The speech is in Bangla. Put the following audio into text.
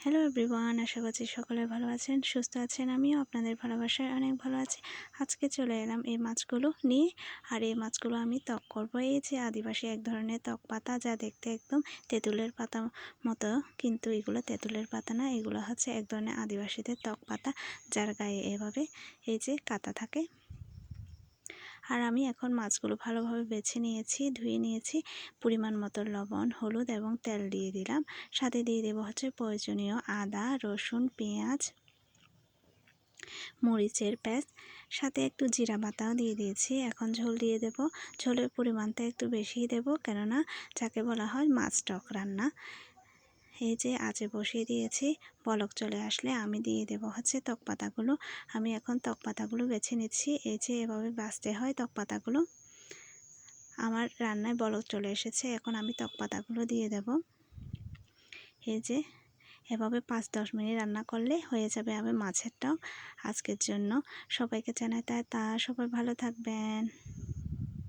হ্যালো এভরিওয়ান আশা করছি সকলে ভালো আছেন, সুস্থ আছেন, আমিও আপনাদের ভালোবাসায় অনেক ভালো আছি। আজকে চলে এলাম এই মাছগুলো নিয়ে, আর এই মাছগুলো আমি ত্বক করব। এই যে আদিবাসী এক ধরনের ত্বক পাতা, যা দেখতে একদম তেঁতুলের পাতা মতো, কিন্তু এগুলো তেঁতুলের পাতা না, এগুলো হচ্ছে এক ধরনের আদিবাসীদের ত্বক পাতা, যার গায়ে এভাবে এই যে কাতা থাকে। আর আমি এখন মাছগুলো ভালোভাবে বেছে নিয়েছি, ধুয়ে নিয়েছি। পরিমাণ মতো লবণ, হলুদ এবং তেল দিয়ে দিলাম। সাথে দিয়ে দেবো হচ্ছে প্রয়োজনীয় আদা, রসুন, পেঁয়াজ, মরিচের পেস্ট। সাথে একটু জিরা বাতাও দিয়ে দিয়েছি। এখন ঝোল দিয়ে দেব। ঝোলের পরিমাণটা একটু বেশিই দেব কেননা যাকে বলা হয় মাছ টক রান্না। এই যে আজে বসিয়ে দিয়েছি। বলক চলে আসলে আমি দিয়ে দেব হচ্ছে তক পাতাগুলো আমি এখন তক পাতাগুলো বেছে নিচ্ছি। এই যে এভাবে বাঁচতে হয় তক পাতাগুলো আমার রান্নায় বলক চলে এসেছে। এখন আমি তক পাতাগুলো দিয়ে দেব। এই যে এভাবে পাঁচ দশ মিনিট রান্না করলে হয়ে যাবে আমি মাছেরটাও আজকের জন্য সবাইকে জানাই তাই তা সবাই ভালো থাকবেন।